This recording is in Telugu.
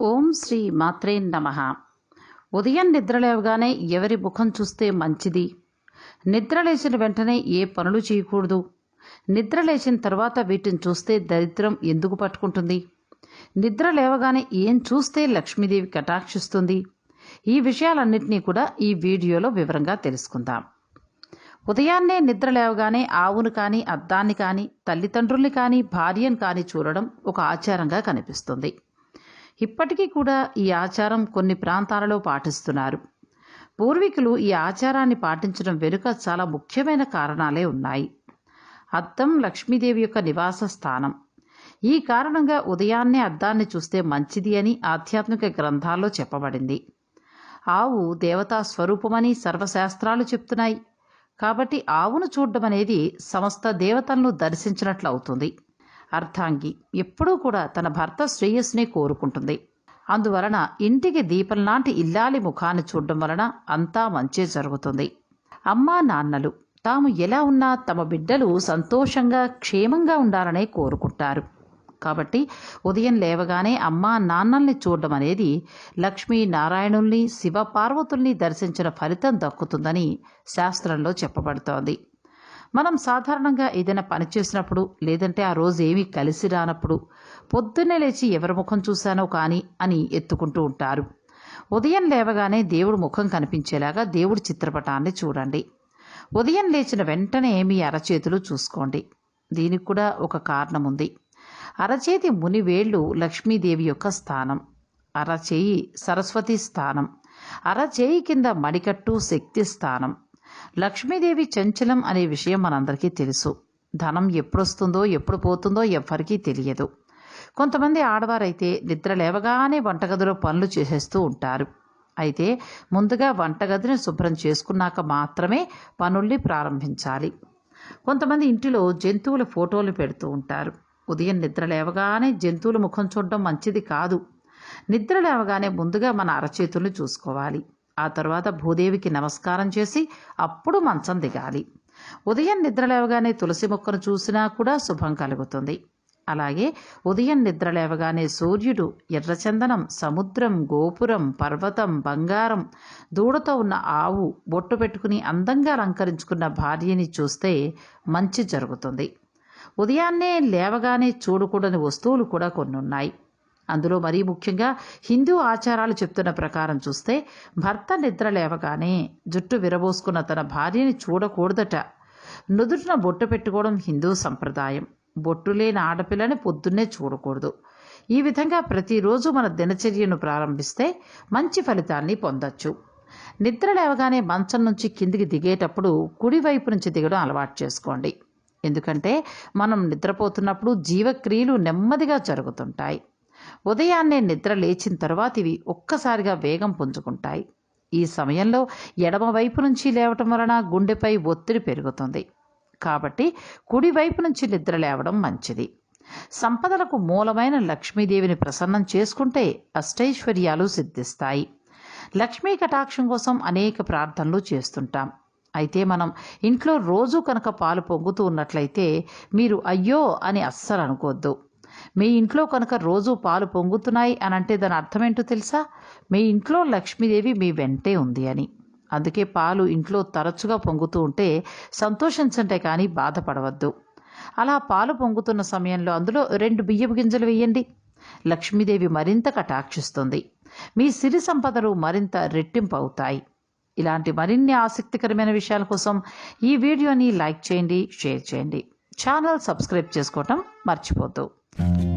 ఓం శ్రీ మాత్రే నమ. ఉదయం నిద్రలేవగానే ఎవరి ముఖం చూస్తే మంచిది? నిద్రలేచిన వెంటనే ఏ పనులు చేయకూడదు? నిద్రలేచిన తర్వాత వీటిని చూస్తే దరిద్రం ఎందుకు పట్టుకుంటుంది? నిద్ర లేవగానే ఏం చూస్తే లక్ష్మీదేవి కటాక్షిస్తుంది? ఈ విషయాలన్నింటినీ కూడా ఈ వీడియోలో వివరంగా తెలుసుకుందాం. ఉదయాన్నే నిద్ర లేవగానే ఆవును కానీ అద్దాన్ని కానీ తల్లిదండ్రుల్ని కానీ భార్యను కానీ చూడడం ఒక ఆచారంగా కనిపిస్తుంది. ఇప్పటికీ కూడా ఈ ఆచారం కొన్ని ప్రాంతాలలో పాటిస్తున్నారు. పూర్వీకులు ఈ ఆచారాన్ని పాటించడం వెనుక చాలా ముఖ్యమైన కారణాలే ఉన్నాయి. అద్దం లక్ష్మీదేవి యొక్క నివాస స్థానం. ఈ కారణంగా ఉదయాన్నే అద్దాన్ని చూస్తే మంచిది అని ఆధ్యాత్మిక గ్రంథాల్లో చెప్పబడింది. ఆవు దేవతా స్వరూపమని సర్వశాస్త్రాలు చెప్తున్నాయి. కాబట్టి ఆవును చూడడం అనేది సమస్త దేవతలను దర్శించినట్లు అవుతుంది అర్థాంగి ఎప్పుడూ కూడా తన భర్త శ్రేయస్సునే కోరుకుంటుంది. అందువలన ఇంటికి దీపం లాంటి ఇల్లాలి ముఖాన్ని చూడడం వలన అంతా మంచే జరుగుతుంది. అమ్మా నాన్నలు తాము ఎలా ఉన్నా తమ బిడ్డలు సంతోషంగా క్షేమంగా ఉండాలనే కోరుకుంటారు. కాబట్టి ఉదయం లేవగానే అమ్మా నాన్నల్ని చూడడం అనేది లక్ష్మీ నారాయణుల్ని శివ పార్వతుల్ని దర్శించిన ఫలితం దక్కుతుందని శాస్త్రంలో చెప్పబడుతోంది. మనం సాధారణంగా ఏదైనా పని చేసినప్పుడు లేదంటే ఆ రోజు ఏమీ కలిసి రానప్పుడు పొద్దున్నే లేచి ఎవరి ముఖం చూశానో కానీ అని ఎత్తుకుంటూ ఉంటారు. ఉదయం లేవగానే దేవుడు ముఖం కనిపించేలాగా దేవుడి చిత్రపటాన్ని చూడండి. ఉదయం లేచిన వెంటనే మీ అరచేతులు చూసుకోండి. దీనికి కూడా ఒక కారణం ఉంది. అరచేతి మునివేళ్ళు లక్ష్మీదేవి యొక్క స్థానం. అరచేయి సరస్వతి స్థానం. అరచేయి కింద మడికట్టు శక్తి స్థానం. లక్ష్మీదేవి చంచలం అనే విషయం మనందరికీ తెలుసు. ధనం ఎప్పుడొస్తుందో ఎప్పుడు పోతుందో ఎవ్వరికీ తెలియదు. కొంతమంది ఆడవారైతే నిద్ర లేవగానే వంటగదిలో పనులు చేసేస్తూ ఉంటారు. అయితే ముందుగా వంటగదిని శుభ్రం చేసుకున్నాక మాత్రమే పనుల్ని ప్రారంభించాలి. కొంతమంది ఇంటిలో జంతువుల ఫోటోలు పెడుతూ ఉంటారు. ఉదయం నిద్ర లేవగానే జంతువుల ముఖం చూడడం మంచిది కాదు. నిద్ర లేవగానే ముందుగా మన అరచేతుల్ని చూసుకోవాలి. ఆ తర్వాత భూదేవికి నమస్కారం చేసి అప్పుడు మంచం దిగాలి. ఉదయం నిద్ర లేవగానే తులసి మొక్కను చూసినా కూడా శుభం కలుగుతుంది. అలాగే ఉదయం నిద్ర లేవగానే సూర్యుడు ఎర్రచందనం సముద్రం గోపురం పర్వతం బంగారం దూడతో ఉన్న ఆవు బొట్టు పెట్టుకుని అందంగా అలంకరించుకున్న భార్యని చూస్తే మంచి జరుగుతుంది. ఉదయాన్నే లేవగానే చూడకూడని వస్తువులు కూడా కొన్ని ఉన్నాయి అందులో మరీ ముఖ్యంగా హిందూ ఆచారాలు చెప్తున్న ప్రకారం చూస్తే భర్త నిద్ర లేవగానే జుట్టు విరబోసుకున్న తన భార్యని చూడకూడదట. నుదుటిన బొట్టు పెట్టుకోవడం హిందూ సంప్రదాయం. బొట్టు లేని ఆడపిల్లని పొద్దున్నే చూడకూడదు. ఈ విధంగా ప్రతిరోజు మన దినచర్యను ప్రారంభిస్తే మంచి ఫలితాన్ని పొందొచ్చు. నిద్ర లేవగానే మంచం నుంచి కిందికి దిగేటప్పుడు కుడివైపు నుంచి దిగడం అలవాటు చేసుకోండి. ఎందుకంటే మనం నిద్రపోతున్నప్పుడు జీవక్రియలు నెమ్మదిగా జరుగుతుంటాయి. ఉదయాన్నే నిద్ర లేచిన తర్వాత ఇవి ఒక్కసారిగా వేగం పుంజుకుంటాయి. ఈ సమయంలో ఎడమ వైపు నుంచి లేవటం వలన గుండెపై ఒత్తిడి పెరుగుతుంది. కాబట్టి కుడివైపు నుంచి నిద్ర లేవడం మంచిది. సంపదలకు మూలమైన లక్ష్మీదేవిని ప్రసన్నం చేసుకుంటే అష్టైశ్వర్యాలు సిద్ధిస్తాయి. లక్ష్మీ కటాక్షం కోసం అనేక ప్రార్థనలు చేస్తుంటాం. అయితే మనం ఇంట్లో రోజు కనుక పాలు పొంగుతూ ఉన్నట్లయితే మీరు అయ్యో అని అస్సలు అనుకోవద్దు మీ ఇంట్లో కనుక రోజు పాలు పొంగుతున్నాయి అని అంటే దాని అర్థం ఏంటో తెలుసా? మీ ఇంట్లో లక్ష్మీదేవి మీ వెంటే ఉంది అని. అందుకే పాలు ఇంట్లో తరచుగా పొంగుతూ ఉంటే సంతోషించంటే కానీ బాధపడవద్దు. అలా పాలు పొంగుతున్న సమయంలో అందులో రెండు బియ్యపు గింజలు వేయండి. లక్ష్మీదేవి మరింత కటాక్షిస్తుంది. మీ సిరి సంపదలు మరింత రెట్టింపు అవుతాయి ఇలాంటి మరిన్ని ఆసక్తికరమైన విషయాల కోసం ఈ వీడియోని లైక్ చేయండి షేర్ చేయండి. ఛానల్ సబ్స్క్రైబ్ చేసుకోవటం మర్చిపోద్దు. Thank you.